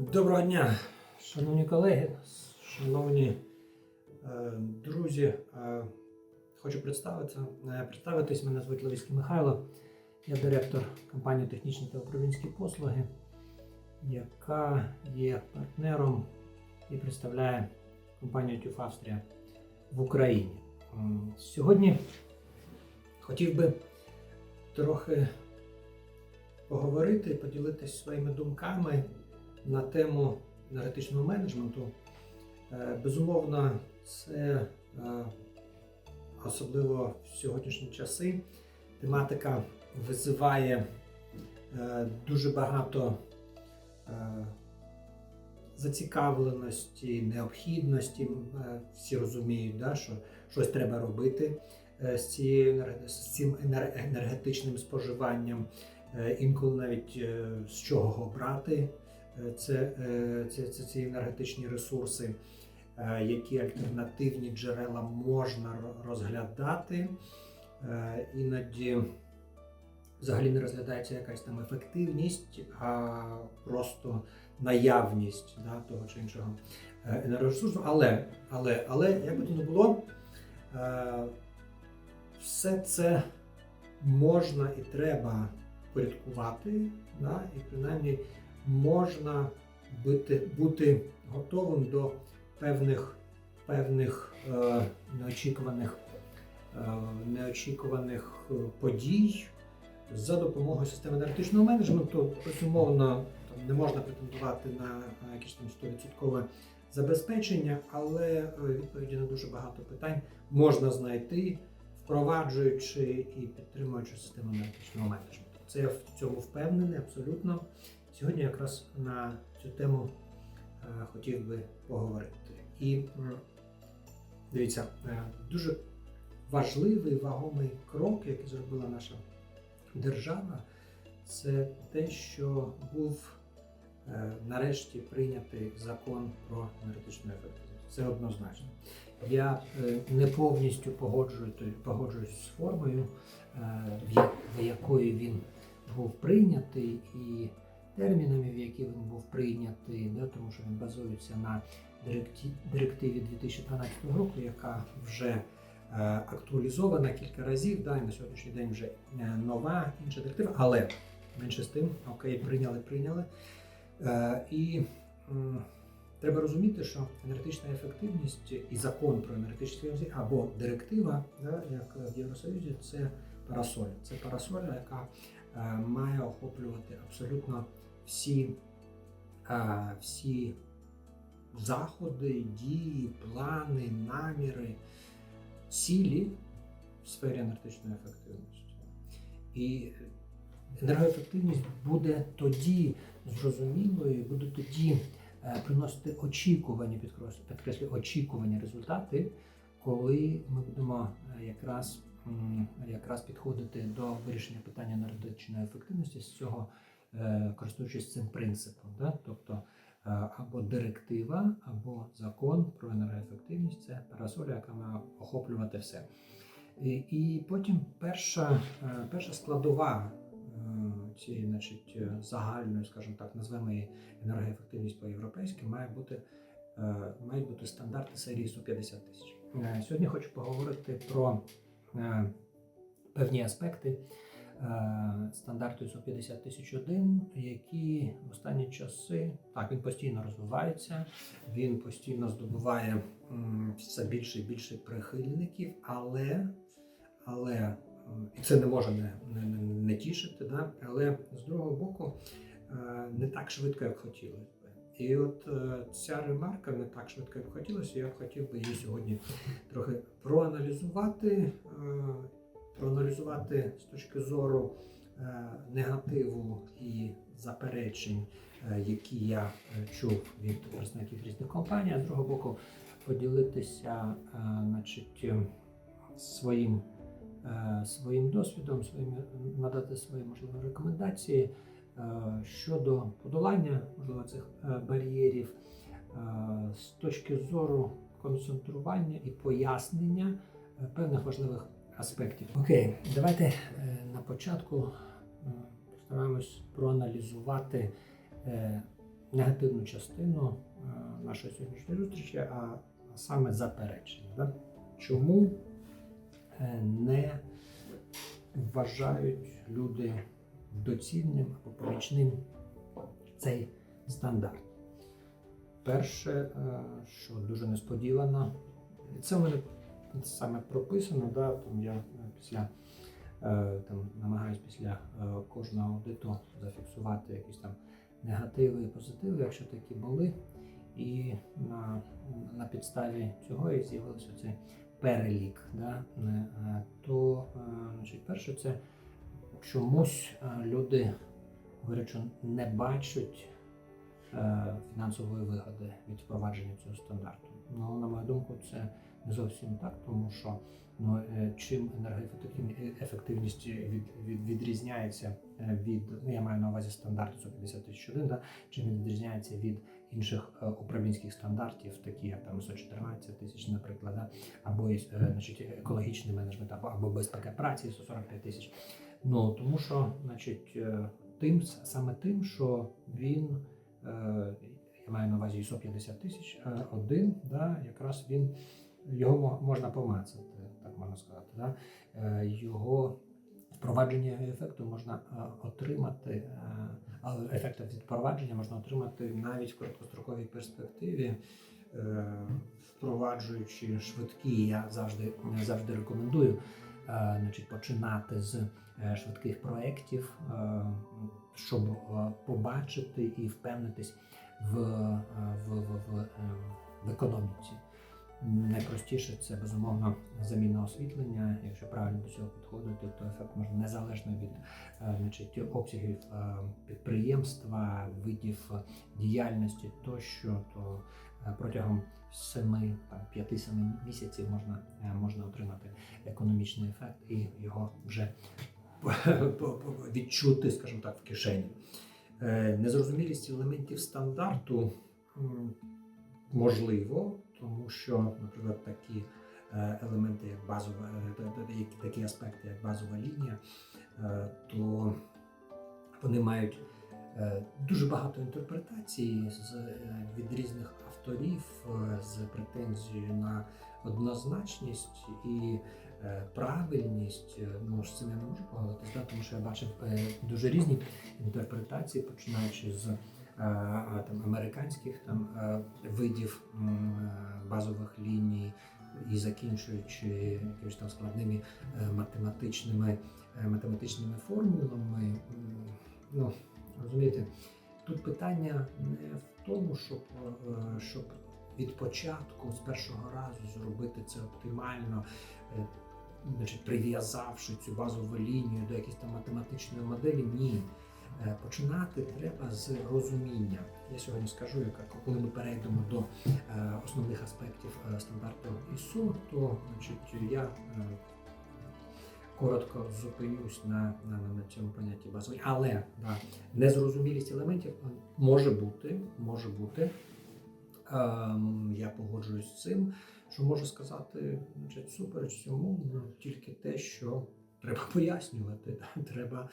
Доброго дня, шановні колеги, шановні е, друзі. Е, хочу представитися. Е, представитись. Мене звуть Левицький Михайло. Я директор компанії Технічні та управлінські послуги, яка є партнером і представляє компанію TÜV Австрія в Україні. М, Сьогодні хотів би трохи поговорити, поділитися своїми думками на тему енергетичного менеджменту. Е, Безумовно, це е, особливо в сьогоднішні часи. Тематика визиває е, дуже багато зацікавленості, необхідності. Всі розуміють, да, що щось треба робити з, цією, цим енергетичним споживанням. Інколи навіть з чого брати це, е, це, це ці енергетичні ресурси, е, які альтернативні джерела можна розглядати. Е, Іноді взагалі не розглядається якась там ефективність, а просто наявність да, того чи іншого е, енергоресурсу. Але, але, але як би то не було, е, все це можна і треба порядкувати, да, і принаймні можна бути, бути готовим до певних, певних е, неочікуваних, е, неочікуваних е, подій за допомогою системи енергетичного менеджменту. Безумовно, там не можна претендувати на якесь там 100% забезпечення, але е, відповіді на дуже багато питань можна знайти, впроваджуючи і підтримуючи систему енергетичного менеджменту. Це я в цьому впевнений абсолютно. Сьогодні якраз на цю тему е, хотів би поговорити. І дивіться, е, дуже важливий вагомий крок, який зробила наша держава, це те, що був е, нарешті прийнятий закон про енергетичну ефективність. Це однозначно. Я не повністю погоджую, погоджуюсь з формою, в якої він був прийнятий, і термінами, в які він був прийнятий, да, тому що він базується на директиві 2012 року, яка вже е, актуалізована кілька разів. Да, і на сьогоднішній день вже е, нова інша директива, але менше з тим, окей, прийняли, прийняли. Е, і треба розуміти, що енергетична ефективність і закон про енергетичну ефективність або директива, да, як в Євросоюзі, це парасоля. Це парасоля, яка має охоплювати абсолютно всі, е, всі заходи, дії, плани, наміри, цілі в сфері енергетичної ефективності. І енергоефективність буде тоді зрозумілою, буде тоді е, приносити очікувані, підкреслю, очікувані результати, коли ми будемо е, якраз, якраз підходити до вирішення питання енергетичної ефективності з цього, користуючись цим принципом. Да? Тобто е, або директива, або закон про енергоефективність це парасоля, яка має охоплювати все. І, і потім перша, е, перша складова е, цієї значить, е, загальної, скажімо так, назвемо її енергоефективність по-європейськи, має бути, е, мають бути стандарти серії 150 тисяч. Е, Сьогодні хочу поговорити про е, певні аспекти е, стандарту ISO 50 тисяч 1, які в останні часи так він постійно розвивається, він постійно здобуває все більше і більше прихильників, але, але і це не може не, не, не, тішити, да? але з другого боку е, не так швидко, як хотілося. І от е, ця ремарка не так швидко, як хотілося, я б хотів би її сьогодні трохи проаналізувати, е, проаналізувати з точки зору е, негативу і заперечень, е, які я е, чув від представників різних компаній, а з другого боку поділитися значить, своїм, своїм досвідом, своїми, надати свої можливі рекомендації щодо подолання можливо, цих бар'єрів з точки зору концентрування і пояснення певних важливих аспектів. Окей, давайте е, на початку е, постараємось проаналізувати е, негативну частину нашої сьогоднішньої зустрічі, а саме заперечення. Чому не вважають люди доцільним або помічним цей стандарт? Перше, що дуже несподівано, це мене саме прописано, да, там я е, після е, там, намагаюся після е, кожного аудиту зафіксувати якісь там негативи і позитиви, якщо такі були. І на, на підставі цього і з'явився цей перелік. Да? То, значить, перше, це чомусь люди говорять, не бачать фінансової вигоди від впровадження цього стандарту. Ну, на мою думку, це не зовсім так, тому що ну, е, чим енергоефективність від, від, відрізняється е, від, ну, я маю на увазі стандарт 150 тисяч один, да, чим він відрізняється від інших е, управлінських стандартів, такі як там 114 тисяч, наприклад, да, або е, значить, екологічний менеджмент, або, або безпека праці 145 тисяч. Ну тому що, значить, е, тим саме тим, що він е, я маю на увазі ISO 50 тисяч, е, один, да, якраз він його мо- можна помацати, так можна сказати. Да? Е, Його впровадження ефекту можна е, отримати, е, але ефект від впровадження можна отримати навіть в короткостроковій перспективі. Впроваджуючи швидкі, я завжди завжди рекомендую значить, починати з швидких проєктів, щоб побачити і впевнитись в, в, в, в економіці. Найпростіше це безумовно заміна освітлення. Якщо правильно до цього підходити, то ефект можна незалежно від е, значить, обсягів е, підприємства, видів діяльності тощо, то е, протягом 7 5-7 місяців можна, е, можна отримати економічний ефект і його вже відчути, скажімо так, в кишені. Е, Незрозумілість елементів стандарту можливо, тому що, наприклад, такі е, елементи, як базова, е, такі аспекти, як базова лінія, е, то вони мають дуже багато інтерпретацій від різних авторів з претензією на однозначність і правильність. Ну з цим я не можу погодитись, да, тому що я бачив дуже різні інтерпретації, починаючи з там американських там е, видів е, базових ліній і закінчуючи якимись там складними е, математичними е, математичними формулами. Ну розумієте, тут питання не в тому, щоб, е, щоб від початку з першого разу зробити це оптимально. е, Значить, прив'язавши цю базову лінію до якоїсь там математичної моделі, ні. Е, Починати треба з розуміння. Я сьогодні скажу, яка коли ми перейдемо до е, основних аспектів е, стандарту ISO, то значить, я коротко зупинюсь на, на, на, цьому понятті базової. Але да, незрозумілість елементів може бути, може бути. Ем, я погоджуюсь з цим, що можу сказати, значить, супереч цьому ну, тільки те, що треба пояснювати. да, Треба,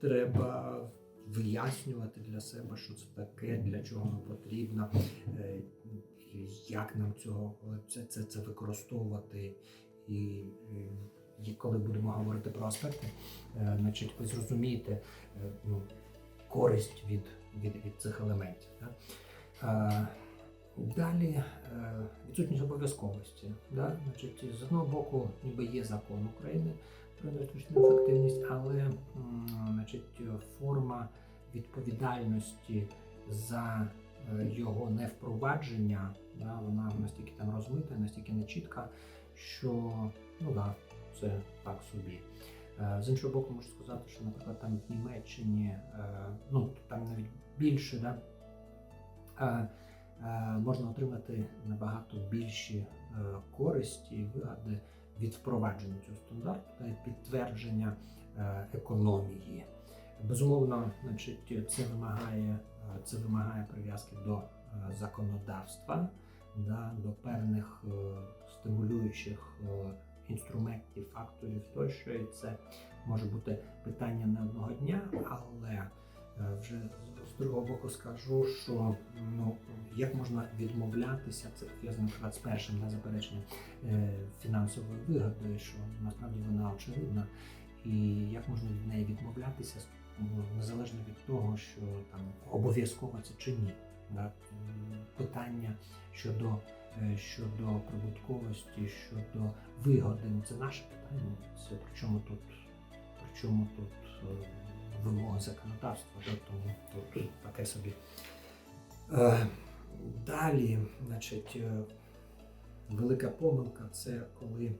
треба вияснювати для себе, що це таке, для чого воно потрібно, е, як нам цього це, це, це використовувати. І, е, і коли будемо говорити про аспекти, е, значить, ви зрозумієте е, ну, користь від, від, від цих елементів. Да? Е, Далі е, відсутність обов'язковості. Да? Значить, з одного боку, ніби є закон України про енергетичну ефективність, але відповідальності за е, його невпровадження, да, вона настільки там розмита, настільки нечітка, що ну да, це так собі. Е, З іншого боку, можу сказати, що, наприклад, там в Німеччині, е, ну там навіть більше, да, можна отримати набагато більші користі і вигоди від впровадження цього стандарту та підтвердження економії. Безумовно, значить, це вимагає, е, це вимагає прив'язки до е, законодавства, да, до певних е, стимулюючих інструментів, факторів тощо. І це може бути питання не одного дня, але Вже з другого боку скажу, що ну як можна відмовлятися, це пов'язано наприклад з першим да, запереченням е, фінансової вигоди, що насправді вона очевидна, і як можна від неї відмовлятися, незалежно від того, що там обов'язково це чи ні. Да? Питання щодо, е, щодо прибутковості, щодо вигоди, ну, це наше питання. Це при чому тут, при чому тут е, вимоги законодавства, да? тому тут таке собі. Е, Далі, значить, велика помилка це коли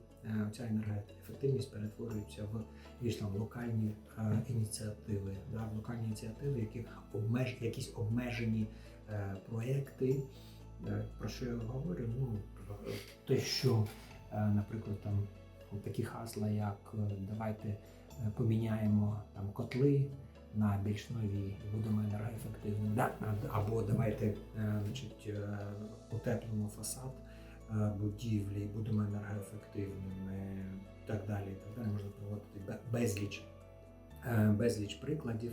ця енергоефективність перетворюється в якісь там локальні е, ініціативи, да, локальні ініціативи, які обмеж, якісь обмежені е, проекти. Е, Про що я говорю? Ну, про те, що, е, наприклад, там такі хасла, як е, давайте е, поміняємо там котли на більш нові будемо енергоефективними, да? або давайте е, значить, е, утеплимо фасад е, будівлі, будемо енергоефективними, і так далі. І так далі. Можна проводити безліч, е, безліч прикладів,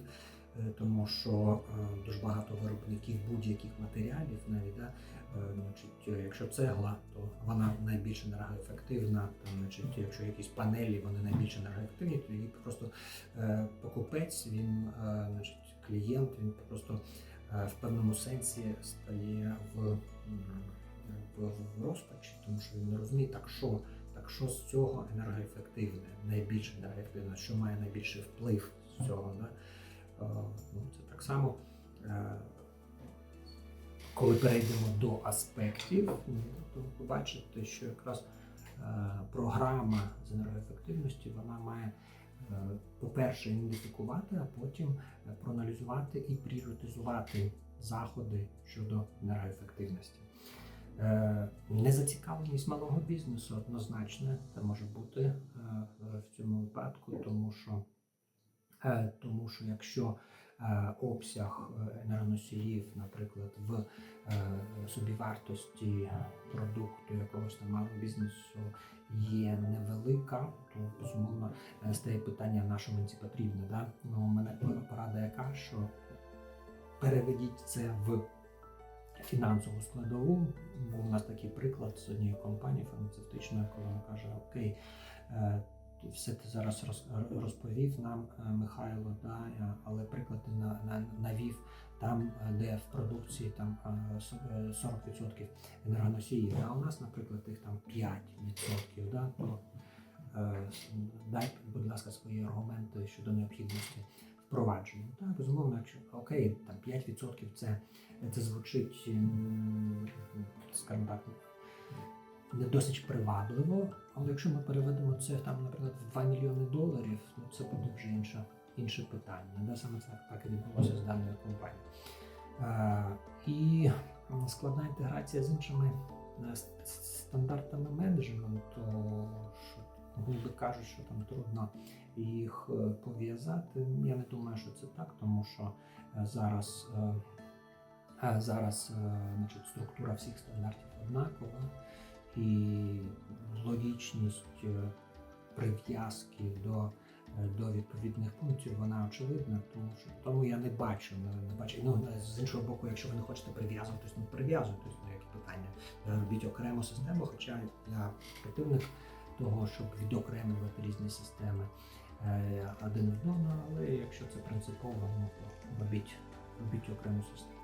е, тому що е, дуже багато виробників будь-яких матеріалів, навіть да, е, значить, е, якщо цегла, то вона найбільш енергоефективна. Там, значить, якщо якісь панелі, вони найбільш енергоефективні, то її просто е, покупець, він, е, значить, клієнт, він просто е, в певному сенсі стає в, в, розпачі, тому що він не розуміє, так що, так що з цього енергоефективне, найбільш енергоефективне, що має найбільший вплив з цього. Да? Е, ну, це так само. е, Коли перейдемо до аспектів, ну, то побачите, що якраз е, програма з енергоефективності вона має, по-перше, ідентифікувати, а потім проаналізувати і пріоритизувати заходи щодо енергоефективності. Е, Незацікавленість малого бізнесу однозначно це може бути е, в цьому випадку, тому що, е, тому що якщо обсяг енергоносіїв, наприклад, в собівартості продукту якогось там малого бізнесу є невелика, то безумовно стає питання, на що мені це потрібно. Да? Ну, мене порада яка, що переведіть це в фінансову складову. Був у нас такий приклад з однієї компанії фармацевтичної, коли вона каже: Окей, е, все ти зараз роз- розповів нам, е, Михайло, да, е, але приклад на, на, навів там, де в продукції там е, с- е, 40% енергоносіїв, а у нас, наприклад, їх там 5%, да, то е, дай, будь ласка, свої аргументи щодо необхідності впровадження. Так, безумовно, якщо окей, там 5% це, це звучить, скажімо так, не досить привабливо, але якщо ми переведемо це там, наприклад, в 2 мільйони доларів, ну це буде вже інше, інше питання. Да? Саме це так і відбулося з даною компанією. Е, і складна інтеграція з іншими е, стандартами менеджменту, ніби кажуть, що там трудно їх е, пов'язати. Я не думаю, що це так, тому що е, зараз, е, зараз значить, структура всіх стандартів однакова і логічність прив'язки до, до відповідних пунктів вона очевидна, тому що тому я не бачу. Не, не бачу. Ну, з іншого боку, якщо ви не хочете прив'язуватись, ну прив'язуйтесь на які питання. Робіть окрему систему, хоча я противник того, щоб відокремлювати різні системи один від одного, але якщо це принципово, ну то робіть, робіть окрему систему.